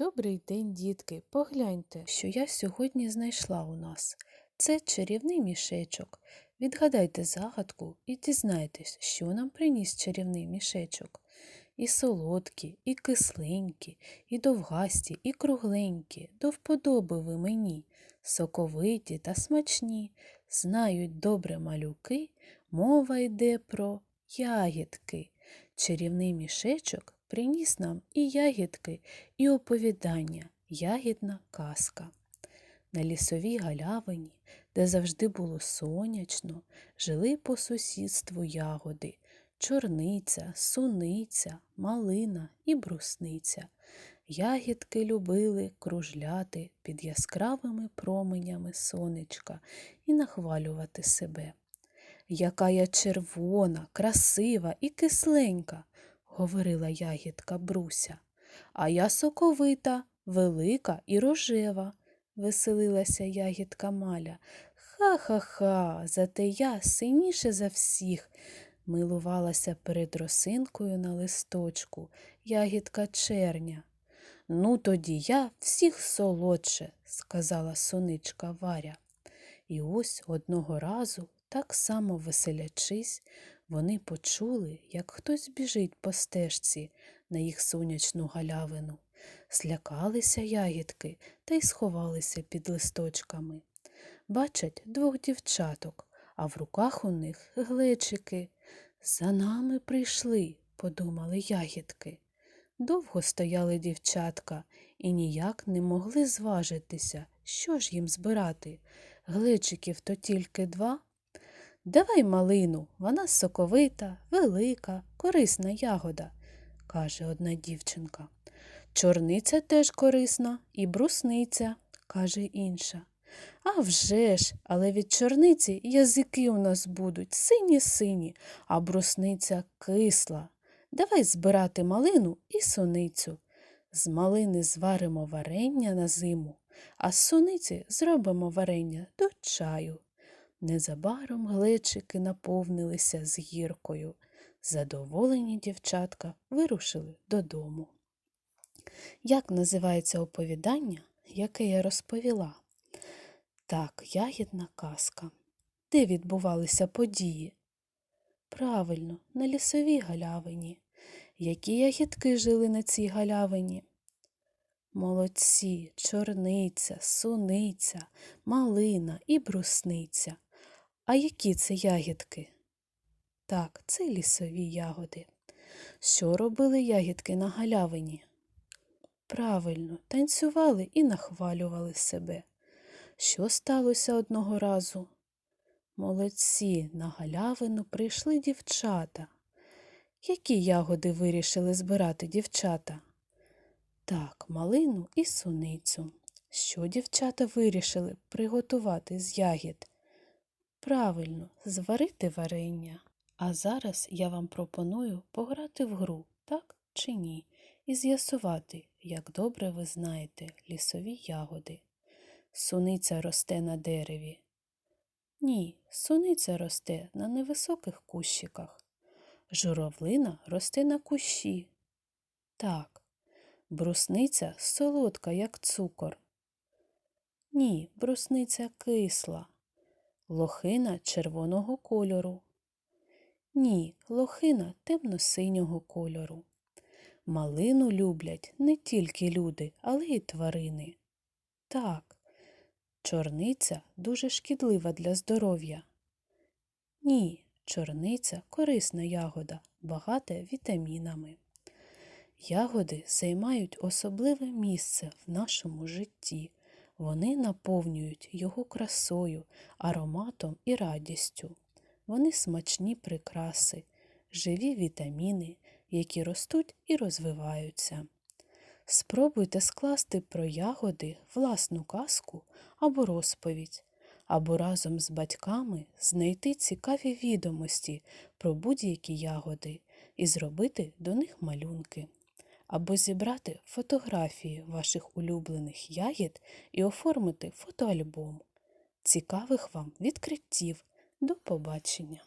Добрий день, дітки. Погляньте, що я сьогодні знайшла у нас. Це чарівний мішечок. Відгадайте загадку і дізнайтесь, що нам приніс чарівний мішечок. І солодкі, і кисленькі, і довгасті, і кругленькі, до вподоби ви мені, соковиті та смачні. Знають добре малюки, мова йде про ягідки. Чарівний мішечок приніс нам і ягідки, і оповідання, ягідна казка. На лісовій галявині, де завжди було сонячно, жили по сусідству ягоди чорниця, суниця, малина і брусниця. Ягідки любили кружляти під яскравими променями сонечка і нахвалювати себе. Яка я червона, красива і кисленька, говорила ягідка Бруся. А я соковита, велика і рожева, веселилася ягідка Маля. Ха-ха-ха, зате я синіше за всіх, милувалася перед росинкою на листочку ягідка черня. Ну, тоді я всіх солодше, сказала соничка Варя. І ось одного разу, так само веселячись, вони почули, як хтось біжить по стежці на їх сонячну галявину. Злякалися ягідки та й сховалися під листочками. Бачать двох дівчаток, а в руках у них глечики. За нами прийшли, подумали ягідки. Довго стояли дівчатка і ніяк не могли зважитися, що ж їм збирати. Глечиків то тільки два. Давай малину, вона соковита, велика, корисна ягода, каже одна дівчинка. Чорниця теж корисна і брусниця, каже інша. «А вже ж, але від чорниці язики у нас будуть сині сині, а брусниця кисла. Давай збирати малину і суницю. З малини зваримо варення на зиму, а з суниці зробимо варення до чаю. Незабаром глечики наповнилися з гіркою. Задоволені дівчатка вирушили додому. Як називається оповідання, яке я розповіла? Так, ягідна казка. Де відбувалися події? Правильно, на лісовій галявині. Які ягідки жили на цій галявині? Молодці, чорниця, суниця, малина і брусниця. А які це ягідки? Так, це лісові ягоди. Що робили ягідки на галявині? Правильно, танцювали і нахвалювали себе. Що сталося одного разу? Молодці, на галявину прийшли дівчата. Які ягоди вирішили збирати дівчата? Так, малину і суницю. Що дівчата вирішили приготувати з ягід? Правильно, зварити варення. А зараз я вам пропоную пограти в гру, так чи ні, і з'ясувати, як добре ви знаєте лісові ягоди. Суниця росте на дереві. Ні, суниця росте на невисоких кущиках. Журавлина росте на кущі. Так, брусниця солодка, як цукор. Ні, брусниця кисла. Лохина червоного кольору. Ні, лохина темно-синього кольору. Малину люблять не тільки люди, але й тварини. Так, чорниця дуже шкідлива для здоров'я. Ні, чорниця корисна ягода, багата вітамінами. Ягоди займають особливе місце в нашому житті. Вони наповнюють його красою, ароматом і радістю. Вони смачні прикраси, живі вітаміни, які ростуть і розвиваються. Спробуйте скласти про ягоди власну казку або розповідь, або разом з батьками знайти цікаві відомості про будь-які ягоди і зробити до них малюнки, або зібрати фотографії ваших улюблених ягід і оформити фотоальбом. Цікавих вам відкриттів! До побачення!